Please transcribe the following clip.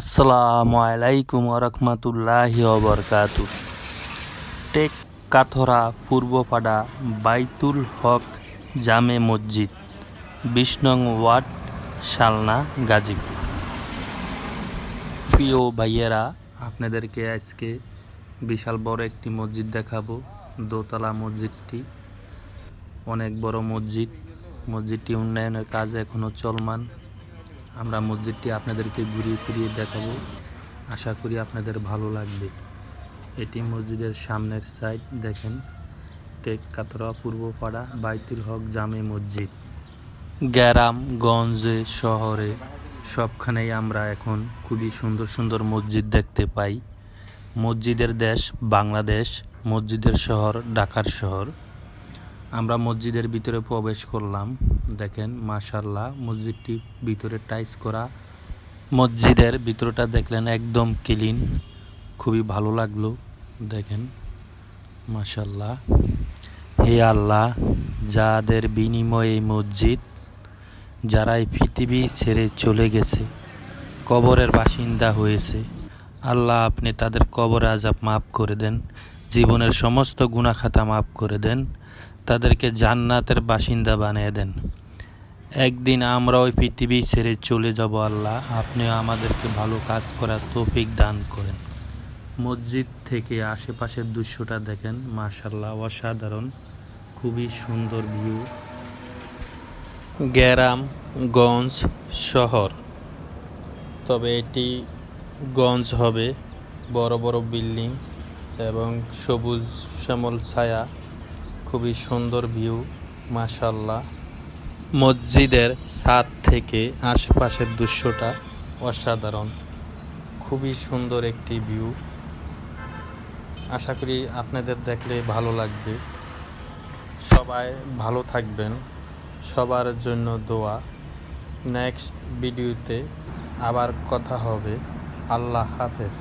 আসসালামু আলাইকুম রহমতুল্লাহি বরকাতু টেক কাথরা পূর্বপাড়া বাইতুল হক জামে মসজিদ নং ওয়ার্ড, শালনা, গাজীপুর। প্রিয় ভাইয়েরা, আপনাদেরকে আজকে বিশাল বড় একটি মসজিদ দেখাবো, দোতলা মসজিদটি। অনেক বড় মসজিদ, মসজিদটি উন্নয়নের কাজ এখনও চলমান। আমরা মসজিদটি আপনাদেরকে ঘুরিয়ে ফিরিয়ে দেখাবো। আশা করি আপনাদের ভালো লাগবে। এটি মসজিদের সামনের সাইড, দেখেন। টেক কাতরা, পূর্বপাড়া, বাইতুল হক জামে মসজিদ। গ্রাম গঞ্জে, শহরে সবখানেই আমরা এখন খুবই সুন্দর সুন্দর মসজিদ দেখতে পাই। মসজিদের দেশ বাংলাদেশ, মসজিদের শহর ঢাকার শহর। আমরা মসজিদের ভিতরে প্রবেশ করলাম। দেখেন মাশাল্লাহ মসজিদটি ভিতরে টাইস করা। মসজিদের ভিতরটা দেখলেন একদম ক্লিন, খুবই ভালো লাগল, দেখেন মাশাল্লাহ হে আল্লাহ, যাদের বিনিময়ে এই মসজিদ, যারা এই পৃথিবী ছেড়ে চলে গেছে, কবরের বাসিন্দা হয়েছে, আল্লাহ আপনি তাদের কবর আজাব মাফ করে দেন, জীবনের সমস্ত গুণাখাতা মাফ করে দেন। তাদেরকে জান্নাতের বাসিন্দা বানিয়ে দেন। একদিন আমরা ওই পৃথিবী ছেড়ে চলে যাব আল্লাহ, আপনিও আমাদেরকে ভালো কাজ করার তৌফিক দান করেন। মসজিদ থেকে আশেপাশের দৃশ্যটা দেখেন মাশাল্লাহ অসাধারণ, খুবই সুন্দর ভিউ। গ্রাম গঞ্জ, শহর। তবে এটি গঞ্জ হবে, বড় বড় বিল্ডিং এবং সবুজ শ্যামল ছায়া। খুবই সুন্দর ভিউ মাশাল্লাহ মসজিদের ছাদ থেকে আশেপাশের দৃশ্যটা অসাধারণ। খুবই সুন্দর একটি ভিউ আশা করি আপনাদের দেখলে ভালো লাগবে। সবাই ভালো থাকবেন। সবার জন্য দোয়া। নেক্সট ভিডিওতে আবার কথা হবে। আল্লাহ হাফেজ।